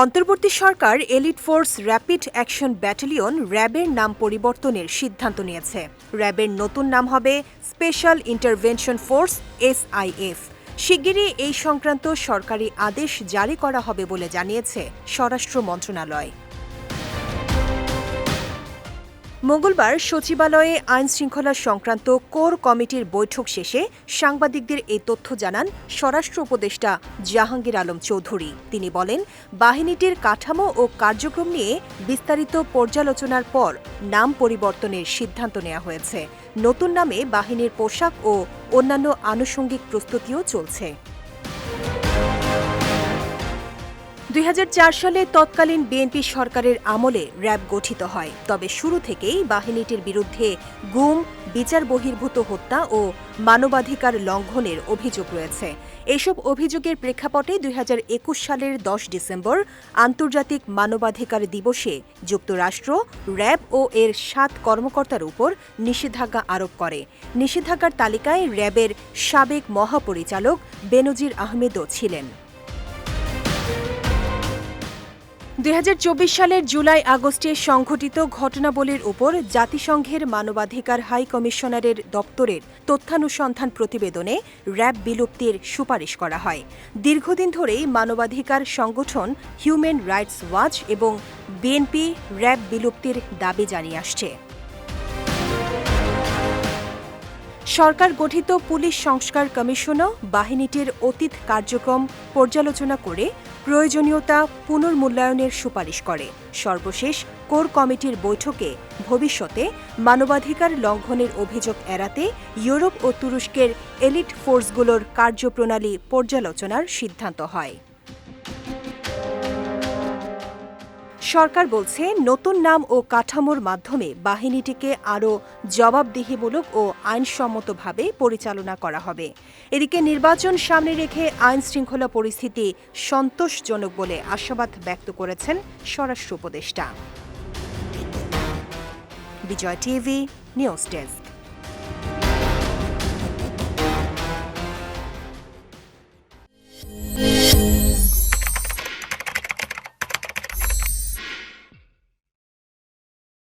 অন্তর্বর্তী সরকার elite force rapid action battalion র্যাবের নাম পরিবর্তনের সিদ্ধান্ত নিয়েছে। র্যাবের নতুন নাম হবে স্পেশাল ইন্টারভেনশন ফোর্স এসআইএফ শিগগিরই এই সংক্রান্ত সরকারি আদেশ জারি করা হবে বলে জানিয়েছে স্বরাষ্ট্র মন্ত্রণালয়। মঙ্গলবার সচিবালয়ে আইন শৃঙ্খলা সংক্রান্ত কোর কমিটির বৈঠক শেষে সাংবাদিকদের এই তথ্য জানান স্বরাষ্ট্র উপদেষ্টা জাহাঙ্গীর আলম চৌধুরী। তিনি বলেন, বাহিনীটির কাঠামো ও কার্যক্রম নিয়ে বিস্তারিত পর্যালোচনার পর নাম পরিবর্তনের সিদ্ধান্ত নেওয়া হয়েছে। নতুন নামে বাহিনীর পোশাক ও অন্যান্য আনুষঙ্গিক প্রস্তুতিও চলছে। দুই হাজার চার সালে তৎকালীন বিএনপি সরকারের আমলে র্যাব গঠিত হয়। তবে শুরু থেকেই বাহিনীটির বিরুদ্ধে গুম, বিচার বহির্ভূত হত্যা ও মানবাধিকার লঙ্ঘনের অভিযোগ রয়েছে। এসব অভিযোগের প্রেক্ষাপটে দুই হাজার একুশ সালের দশ ডিসেম্বর আন্তর্জাতিক মানবাধিকার দিবসে যুক্তরাষ্ট্র, র্যাব ও এর সাত কর্মকর্তার উপর নিষেধাজ্ঞা আরোপ করে। নিষেধাজ্ঞার তালিকায় র্যাবের সাবেক মহাপরিচালক বেনজির আহমেদও ছিলেন। দুই হাজার চব্বিশ সালের জুলাই আগস্টে সংঘটিত ঘটনাবলীর উপর জাতিসংঘের মানবাধিকার হাই কমিশনারের দপ্তরের তথ্যানুসন্ধান প্রতিবেদনে র্যাব বিলুপ্তির সুপারিশ করা হয়। দীর্ঘদিন ধরেই মানবাধিকার সংগঠন হিউম্যান রাইটস ওয়াচ এবং বিএনপি র্যাব বিলুপ্তির দাবি জানিয়ে আসছে। সরকার গঠিত পুলিশ সংস্কার কমিশনও বাহিনীটির অতীত কার্যক্রম পর্যালোচনা করে প্রয়োজনীয়তা পুনর্মূল্যায়নের সুপারিশ করে। সর্বশেষ কোর কমিটির বৈঠকে ভবিষ্যতে মানবাধিকার লঙ্ঘনের অভিযোগ এড়াতে ইউরোপ ও তুরস্কের এলিট ফোর্সগুলোর কার্যপ্রণালী পর্যালোচনার সিদ্ধান্ত হয়। সরকার বলছে, নতুন নাম ও কাঠামোর মাধ্যমে বাহিনীটিকে আরও জবাবদিহিমূলক ও আইনসম্মতভাবে পরিচালনা করা হবে। এদিকে নির্বাচন সামনে রেখে আইন শৃঙ্খলা পরিস্থিতি সন্তোষজনক বলে আশাবাদ ব্যক্ত করেছেন স্বরাষ্ট্র উপদেষ্টা। Bijoy TV, news desk.